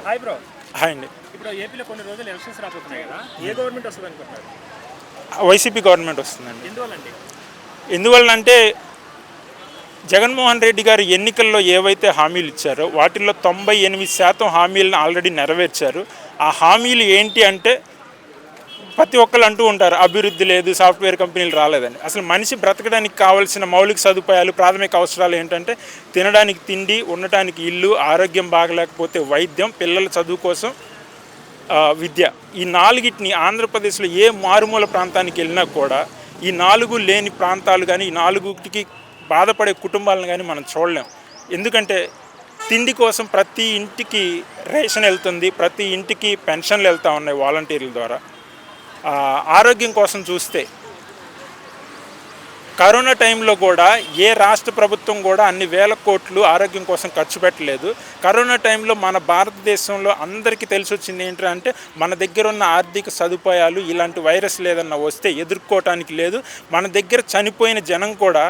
Hi bro. Hi అండి. ఇప్పుడు ఏపీలో కొన్ని రోజులు ఎలక్షన్స్ రాబోతున్నాయి కదా ఏ గవర్నమెంట్ వస్తుంది అనుకుంటున్నారు? వైసీపీ గవర్నమెంట్ వస్తుందండి. ఎందువల్లండి? ఎందువల్ల అంటే జగన్మోహన్ రెడ్డి గారు ఎన్నికల్లో ఏవైతే హామీలు ఇచ్చారో వాటిల్లో తొంభై ఎనిమిది శాతం హామీలను ఆల్రెడీ నెరవేర్చారు. ఆ హామీలు ఏంటి అంటే ప్రతి ఒక్కరు అంటూ ఉంటారు అభివృద్ధి లేదు సాఫ్ట్వేర్ కంపెనీలు రాలేదని. అసలు మనిషి బ్రతకడానికి కావాల్సిన మౌలిక సదుపాయాలు ప్రాథమిక అవసరాలు ఏంటంటే తినడానికి తిండి ఉండటానికి ఇల్లు ఆరోగ్యం బాగలేకపోతే వైద్యం పిల్లల చదువు కోసం విద్య. ఈ నాలుగిటిని ఆంధ్రప్రదేశ్లో ఏ మారుమూల ప్రాంతానికి వెళ్ళినా కూడా ఈ నాలుగు లేని ప్రాంతాలు కానీ ఈ నాలుగుకి బాధపడే కుటుంబాలను కానీ మనం చూడలేం. ఎందుకంటే తిండి కోసం ప్రతి ఇంటికి రేషన్ వెళ్తుంది ప్రతి ఇంటికి పెన్షన్లు వెళ్తూ ఉన్నాయి వాలంటీర్ల ద్వారా. ఆరోగ్యం కోసం చూస్తే కరోనా టైంలో కూడా ఏ రాష్ట్ర ప్రభుత్వం కూడా అన్ని వేల కోట్లు ఆరోగ్యం కోసం ఖర్చు పెట్టలేదు. కరోనా టైంలో మన భారతదేశంలో అందరికీ తెలిసి వచ్చింది ఏంటంటే మన దగ్గర ఉన్న ఆర్థిక సదుపాయాలు ఇలాంటి వైరస్ లేదన్న వస్తే ఎదుర్కోవటానికి లేదు. మన దగ్గర చనిపోయిన జనం కూడా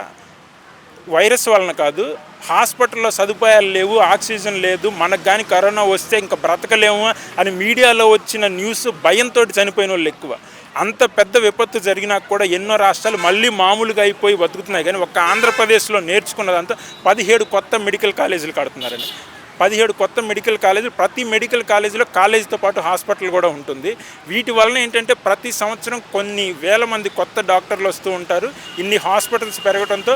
వైరస్ వలన కాదు హాస్పిటల్లో సదుపాయాలు లేవు ఆక్సిజన్ లేదు మనకు కానీ కరోనా వస్తే ఇంకా బ్రతకలేము అని మీడియాలో వచ్చిన న్యూస్ భయంతో చనిపోయిన వాళ్ళు ఎక్కువ. అంత పెద్ద విపత్తు జరిగినా కూడా ఎన్నో రాష్ట్రాలు మళ్ళీ మామూలుగా అయిపోయి బతుకుతున్నాయి. కానీ ఒక్క ఆంధ్రప్రదేశ్లో నేర్చుకున్నదంతా పదిహేడు కొత్త మెడికల్ కాలేజీలు కడుతున్నారండి. పదిహేడు కొత్త మెడికల్ కాలేజీలు ప్రతి మెడికల్ కాలేజీలో కాలేజీతో పాటు హాస్పిటల్ కూడా ఉంటుంది. వీటి వలన ఏంటంటే ప్రతి సంవత్సరం కొన్ని వేల మంది కొత్త డాక్టర్లు వస్తూ ఉంటారు. ఇన్ని హాస్పిటల్స్ పెరగడంతో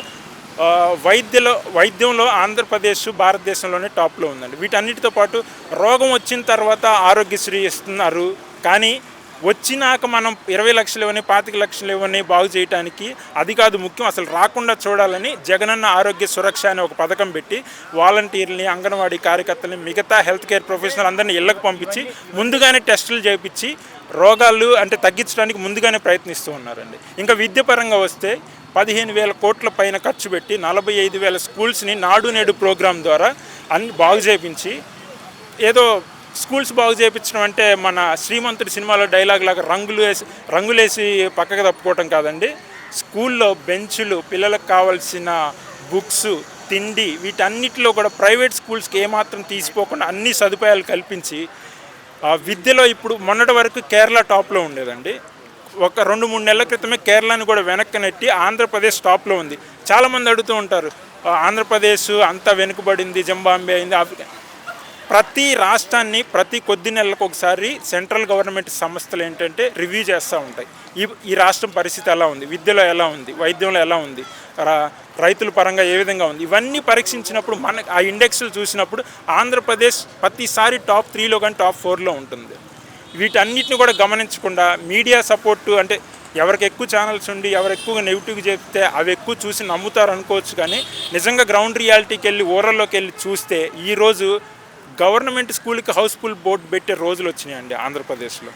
వైద్యలో వైద్యంలో ఆంధ్రప్రదేశ్ భారతదేశంలోనే టాప్లో ఉందండి. వీటన్నిటితో పాటు రోగం వచ్చిన తర్వాత ఆరోగ్యశ్రీ ఇస్తున్నారు. కానీ వచ్చినాక మనం ఇరవై లక్షలు ఇవ్వని పాతిక లక్షలు ఇవ్వని బాగు చేయడానికి అది కాదు ముఖ్యం. అసలు రాకుండా చూడాలని జగనన్న ఆరోగ్య సురక్ష అనే ఒక పథకం పెట్టి వాలంటీర్ని అంగన్వాడీ కార్యకర్తలని మిగతా హెల్త్ కేర్ ప్రొఫెషనల్ అందరినీ ఇళ్ళకు పంపించి ముందుగానే టెస్టులు చేయించి రోగాలు అంటే తగ్గించడానికి ముందుగానే ప్రయత్నిస్తూ ఉన్నారండి. ఇంకా విద్య పరంగా వస్తే పదిహేను వేల కోట్ల పైన ఖర్చు పెట్టి నలభై ఐదు వేల స్కూల్స్ని నాడు నేడు ప్రోగ్రాం ద్వారా అన్ని బాగు చేయించి ఏదో స్కూల్స్ బాగు చేయించడం అంటే మన శ్రీమంతుడి సినిమాలో డైలాగ్ లాగా రంగులు వేసి రంగులేసి పక్కకు తప్పుకోవటం కాదండి. స్కూల్లో బెంచులు పిల్లలకు కావాల్సిన బుక్స్ తిండి వీటన్నిటిలో కూడా ప్రైవేట్ స్కూల్స్కి ఏమాత్రం తీసిపోకుండా అన్ని సదుపాయాలు కల్పించి విద్యలో ఇప్పుడు మొన్నటి వరకు కేరళ టాప్లో ఉండేదండి. ఒక రెండు మూడు నెలల క్రితమే కేరళని కూడా వెనక్కి నెట్టి ఆంధ్రప్రదేశ్ టాప్లో ఉంది. చాలామంది అడుగుతూ ఉంటారు ఆంధ్రప్రదేశ్ అంతా వెనుకబడింది జంబాంబే అయింది ఆఫ్రికా ప్రతి రాష్ట్రాన్ని ప్రతి కొద్ది నెలలకు ఒకసారి సెంట్రల్ గవర్నమెంట్ సంస్థలు ఏంటంటే రివ్యూ చేస్తూ ఉంటాయి. ఈ ఈ రాష్ట్రం పరిస్థితి ఎలా ఉంది? విద్యలో ఎలా ఉంది? వైద్యంలో ఎలా ఉంది? రైతుల పరంగా ఏ విధంగా ఉంది? ఇవన్నీ పరీక్షించినప్పుడు మన ఆ ఇండెక్స్లు చూసినప్పుడు ఆంధ్రప్రదేశ్ ప్రతిసారి టాప్ త్రీలో కానీ టాప్ ఫోర్లో ఉంటుంది. వీటన్నిటిని కూడా గమనించకుండా మీడియా సపోర్టు అంటే ఎవరికి ఎక్కువ ఛానల్స్ ఉండి ఎవరు ఎక్కువగా నెగిటివ్ చెప్తే అవి ఎక్కువ చూసి నమ్ముతారు అనుకోవచ్చు కానీ నిజంగా గ్రౌండ్ రియాలిటీకి వెళ్ళి ఊరల్లోకి వెళ్ళి చూస్తే ఈరోజు గవర్నమెంట్ స్కూల్కి హౌస్ఫుల్ బోర్డు పెట్టే రోజులు వచ్చినాయండి ఆంధ్రప్రదేశ్లో.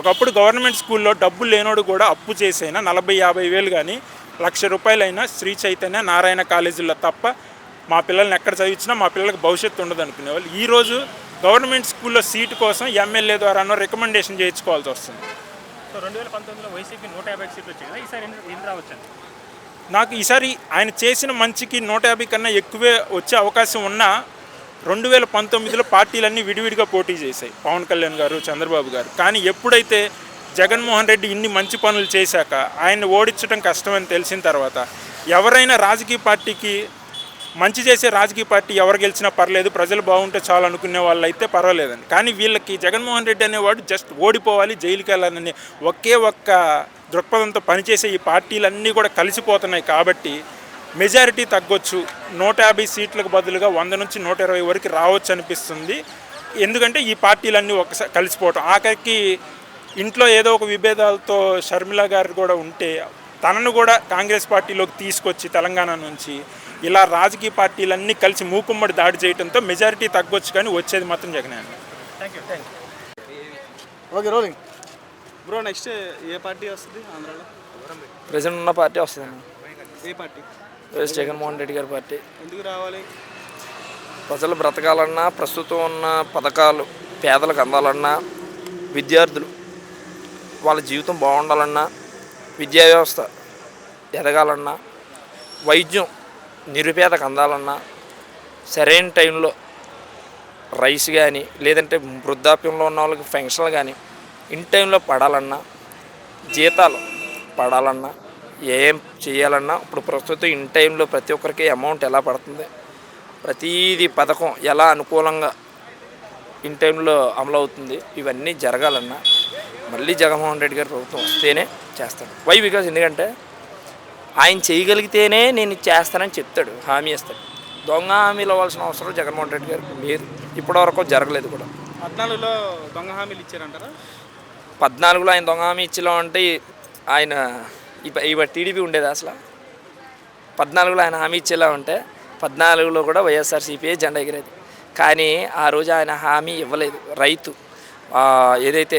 ఒకప్పుడు గవర్నమెంట్ స్కూల్లో డబ్బులు లేనోడు కూడా అప్పు చేసైనా నలభై యాభై వేలు కానీ లక్ష రూపాయలైనా శ్రీ చైతన్య నారాయణ కాలేజీల్లో తప్ప మా పిల్లల్ని ఎక్కడ చదివించినా మా పిల్లలకు భవిష్యత్తు ఉండదు అనుకునేవాళ్ళు. ఈరోజు గవర్నమెంట్ స్కూల్లో సీటు కోసం ఎమ్మెల్యే ద్వారానో రికమెండేషన్ చేయించుకోవాల్సి వస్తుంది. సో రెండు వేల పంతొమ్మిదిలో వైసీపీ నూట యాభై సీట్లు వచ్చాయి కదా ఈసారి ఎన్ని రావచ్చండి? నాకు ఈసారి ఆయన చేసిన మంచికి నూట యాభై కన్నా ఎక్కువే వచ్చే అవకాశం ఉన్నా రెండు వేల పంతొమ్మిదిలో పార్టీలన్నీ విడివిడిగా పోటీ చేశాయి పవన్ కళ్యాణ్ గారు చంద్రబాబు గారు. కానీ ఎప్పుడైతే జగన్మోహన్ రెడ్డి ఇన్ని మంచి పనులు చేశాక ఆయన్ని ఓడించడం కష్టమని తెలిసిన తర్వాత ఎవరైనా రాజకీయ పార్టీకి మంచి చేసే రాజకీయ పార్టీ ఎవరు గెలిచినా పర్లేదు ప్రజలు బాగుంటే చాలు అనుకునే వాళ్ళు అయితే పర్వాలేదండి. కానీ వీళ్ళకి జగన్మోహన్ రెడ్డి అనేవాడు జస్ట్ ఓడిపోవాలి జైలుకి వెళ్ళాలని ఒకే ఒక్క దృక్పథంతో పనిచేసే ఈ పార్టీలన్నీ కూడా కలిసిపోతున్నాయి కాబట్టి మెజారిటీ తగ్గొచ్చు. నూట యాభై సీట్లకు బదులుగా వంద నుంచి నూట ఇరవై వరకు రావచ్చు అనిపిస్తుంది. ఎందుకంటే ఈ పార్టీలన్నీ ఒకసారి కలిసిపోవటం. ఆఖరికి ఇంట్లో ఏదో ఒక విభేదాలతో షర్మిల గారు కూడా ఉంటే తనను కూడా కాంగ్రెస్ పార్టీలోకి తీసుకొచ్చి తెలంగాణ నుంచి ఇలా రాజకీయ పార్టీలన్నీ కలిసి మూకుమ్మడి దాడి చేయడంతో మెజారిటీ తగ్గొచ్చు కానీ వచ్చేది మాత్రం జగనే అండి. Thank you thank you okay rolling. Bro next A party వస్తుంది ఆంధ్రాలో? ప్రజెంట్ ఉన్న పార్టీ వస్తుందండి. ఏ పార్టీ? వైఎస్ జగన్మోహన్ రెడ్డి గారి పార్టీ. ఎందుకు రావాలి? ప్రజలు బ్రతకాలన్నా ప్రస్తుతం ఉన్న పథకాలు పేదలకు అందాలన్నా విద్యార్థులు వాళ్ళ జీవితం బాగుండాలన్నా విద్యా వ్యవస్థ ఎదగాలన్నా వైద్యం నిరుపేదకు అందాలన్నా సరైన టైంలో రైస్ కానీ లేదంటే వృద్ధాప్యంలో ఉన్న వాళ్ళకి పెన్షన్లు కానీ ఇన్ టైంలో పడాలన్నా జీతాలు పడాలన్నా ఏం చేయాలన్నా ఇప్పుడు ప్రస్తుతం ఇన్ టైంలో ప్రతి ఒక్కరికి అమౌంట్ ఎలా పడుతుంది? ప్రతీది పథకం ఎలా అనుకూలంగా ఇన్ టైంలో అమలు అవుతుంది? ఇవన్నీ జరగాలన్నా మళ్ళీ జగన్మోహన్ రెడ్డి గారి ప్రభుత్వం వస్తేనే చేస్తాడు. వై బికాజ్ ఎందుకంటే ఆయన చేయగలిగితేనే నేను చేస్తానని చెప్తాడు హామీ ఇస్తాడు. దొంగ హామీలు అవ్వాల్సిన అవసరం జగన్మోహన్ రెడ్డి గారికి లేదు. ఇప్పటివరకు జరగలేదు కూడా. పద్నాలుగులో దొంగ హామీలు ఇచ్చారంటారా? పద్నాలుగులో ఆయన దొంగ హామీ ఇచ్చిలో అంటే ఆయన ఇప్ప ఇవ టీడీపీ ఉండేది అసలు? పద్నాలుగులో ఆయన హామీ ఇచ్చేలా ఉంటే పద్నాలుగులో కూడా వైఎస్ఆర్సీపీఏ జెండా ఎగిరేది. కానీ ఆ రోజు ఆయన హామీ ఇవ్వలేదు. రైతు ఏదైతే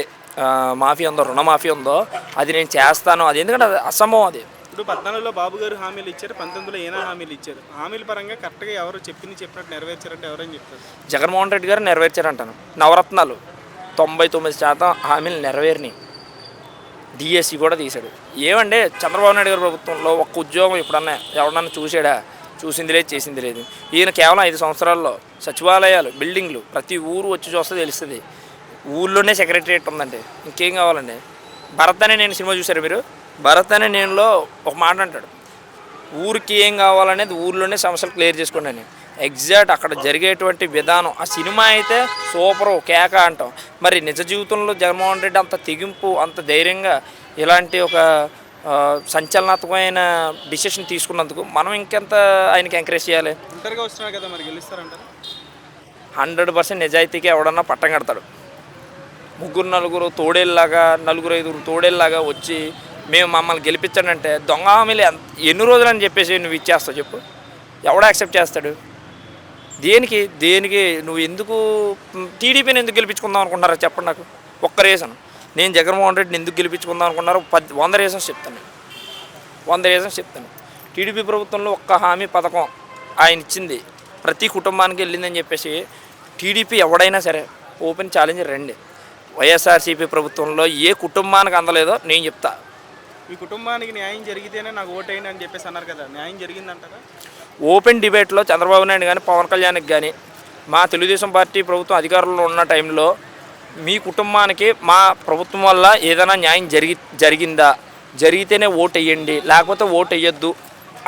మాఫీ ఉందో రుణమాఫీ ఉందో అది నేను చేస్తాను. అది ఎందుకంటే అది అసంభవం అది. ఇప్పుడు పద్నాలుగులో బాబు గారు హామీలు ఇచ్చారు పంతొమ్మిదిలో ఏనా హామీలు ఇచ్చారు. హామీల పరంగా కరెక్ట్గా ఎవరు చెప్పింది చెప్పినట్టు నెరవేర్చారంటే ఎవరని చెప్తారు? జగన్మోహన్ రెడ్డి గారు నెరవేర్చారంటాను. నవరత్నాలు తొంభై తొమ్మిది శాతం హామీలు నెరవేరినాయి. డిఎస్సి కూడా తీశాడు. ఏమంటే చంద్రబాబు నాయుడు గారి ప్రభుత్వంలో ఒక్క ఉద్యోగం ఎప్పుడన్నా ఎవడన్నా చూసాడా చూసింది లేదు చేసింది లేదు. ఈయన కేవలం ఐదు సంవత్సరాల్లో సచివాలయాలు బిల్డింగ్లు ప్రతి ఊరు వచ్చి చూస్తే తెలుస్తుంది. ఊళ్ళోనే సెక్రటరియట్ ఉందండి. ఇంకేం కావాలండి? భరత్ అనే నేను సినిమా చూశారు మీరు? భరత్ అనే నేనులో ఒక మాట అంటాడు. ఊరికి ఏం కావాలనేది ఊర్లోనే సమస్యలు క్లియర్ చేసుకోండి అని. ఎగ్జాక్ట్ అక్కడ జరిగేటువంటి విధానం. ఆ సినిమా అయితే సూపరు కేక అంటాం. మరి నిజ జీవితంలో జగన్మోహన్ రెడ్డి అంత తెగింపు అంత ధైర్యంగా ఇలాంటి ఒక సంచలనాత్మకమైన డిసిషన్ తీసుకున్నందుకు మనం ఇంకెంత ఆయనకి ఎంకరేజ్ చేయాలి? కదా మరి హండ్రెడ్ పర్సెంట్ నిజాయితీగా ఎవడన్నా పట్టం కడతాడు. ముగ్గురు నలుగురు తోడేళ్ళలాగా నలుగురు ఐదుగురు తోడేళ్ళలాగా వచ్చి మేము మమ్మల్ని గెలిపించాడంటే దొంగ హామీలు ఎన్ని రోజులని చెప్పేసి నువ్వు ఇచ్చేస్తావు చెప్పు. ఎవడ యాక్సెప్ట్ చేస్తాడు? దేనికి దేనికి నువ్వు ఎందుకు టీడీపీని ఎందుకు గెలిపించుకుందాం అనుకుంటారా చెప్పండి నాకు. ఒక్క రీజన్ నేను జగన్మోహన్ రెడ్డిని ఎందుకు గెలిపించుకుందాం అనుకున్నారు పది వంద రీజన్స్ చెప్తాను. వంద రీజన్స్ చెప్తాను. టీడీపీ ప్రభుత్వంలో ఒక్క హామీ పథకం ఆయన ఇచ్చింది. ప్రతి కుటుంబానికి వెళ్ళిందని చెప్పేసి టీడీపీ ఎవడైనా సరే ఓపెన్ ఛాలెంజ్ రండి. వైఎస్ఆర్సీపీ ప్రభుత్వంలో ఏ కుటుంబానికి అందలేదో నేను చెప్తా. మీ కుటుంబానికి న్యాయం జరిగితేనే నాకు ఓటేయండి అని చెప్పేసి అన్నారు కదా. న్యాయం జరిగిందంటారా? ఓపెన్ డిబేట్లో చంద్రబాబు నాయుడు కానీ పవన్ కళ్యాణ్కి కానీ మా తెలుగుదేశం పార్టీ ప్రభుత్వం అధికారంలో ఉన్న టైంలో మీ కుటుంబానికి మా ప్రభుత్వం వల్ల ఏదైనా న్యాయం జరిగి జరిగిందా? జరిగితేనే ఓటు వేయండి లేకపోతే ఓటు వేయొద్దు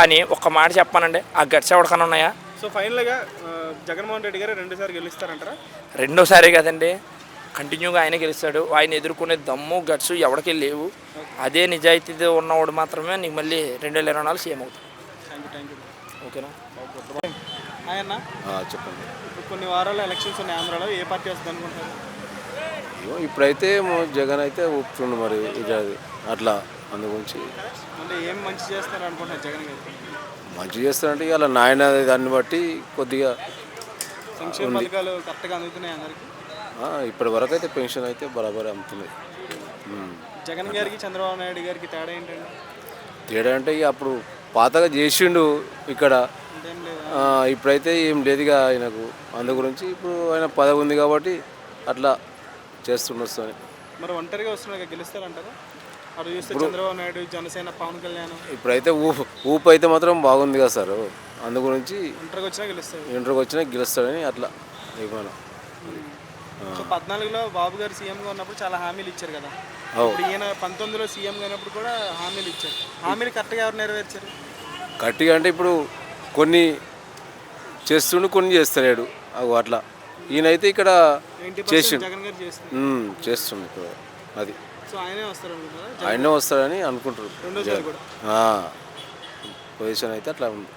అని ఒక్క మాట చెప్పానండి. ఆ గట్స్ ఎవరికైనా ఉన్నాయా? సో ఫైనల్గా జగన్మోహన్ రెడ్డి గారు రెండుసార్లు గెలుస్తారంటారా? రెండోసారి కదండి. కంటిన్యూగా ఆయన గెలుస్తాడు. ఆయన ఎదుర్కొనే దమ్ము గట్స్ ఎవరికి లేవు. అదే నిజాయితీతో ఉన్నవాడు మాత్రమే నీకు మళ్ళీ రెండు వేల ఇరవై నాలుగు సీఎం అవుతాడు. థ్యాంక్ యూ థ్యాంక్ యూ ఓకేనా? ఆయన చెప్పండి. ఇప్పుడు కొన్ని వారాల్లో ఎలక్షన్స్ ఉన్నాయి ఆంధ్రాలో ఏ పార్టీ వస్తుంది అనుకుంటారు ఇప్పుడైతే జగన్ అయితే ఒప్పుతుండు మరి అట్లా అందు గురించి. అంటే ఏం మంచి చేస్తారు అనుకుంటున్నారు జగన్ గారు? మంచి చేస్తారంటే ఇలా నాయన దాన్ని బట్టి కొద్దిగా సంక్షేమ పథకాలు కరెక్ట్గా అందుతున్నాయి అందరికి? ఇప్పటి వరకు అయితే పెన్షన్ అయితే బరాబర్ అమ్ముతుంది. జగన్ గారికి చంద్రబాబు నాయుడు గారికి తేడా ఏంటండి? తేడా అంటే ఇక అప్పుడు పాతగా చేసిండు ఇక్కడ. ఇప్పుడైతే ఏం లేదుగా ఆయనకు. అందు గురించి ఇప్పుడు ఆయన పదవి ఉంది కాబట్టి అట్లా చేస్తుండొస్తుంది మరి ఒంటరిగా వస్తున్నారు గెలుస్తారంటారా అటు చూస్తే చంద్రబాబు నాయుడు జనసేన పవన్ కళ్యాణ్. ఇప్పుడైతే ఊపు ఊపు అయితే మాత్రం బాగుంది కదా సార్. అందు గురించి ఒంటరిగా వచ్చినా గెలుస్తారు ఇంటర్కి వచ్చినా గెలుస్తాడని అట్లా ఇవ్వను పద్నాలుగులో బాబు గారు సీఎంగా ఉన్నప్పుడు చాలా హామీలు ఇచ్చారు కదా. ఇప్పుడు ఈయన పంతొమ్మిదిలో సీఎంగా ఉన్నప్పుడు కూడా హామీలు ఇచ్చారు. హామీలు కరెక్ట్గా ఎవరు నెరవేర్చారు? గట్టిగా అంటే ఇప్పుడు కొన్ని చేస్తుండు కొన్ని చేస్తలేడు. అవు అట్లా. ఈయనైతే ఇక్కడ చేసిండు. చేస్తుండు ఇప్పుడు అది. ఆయనే వస్తాడని అనుకుంటారు పొజిషన్ అయితే అట్లా ఉంది.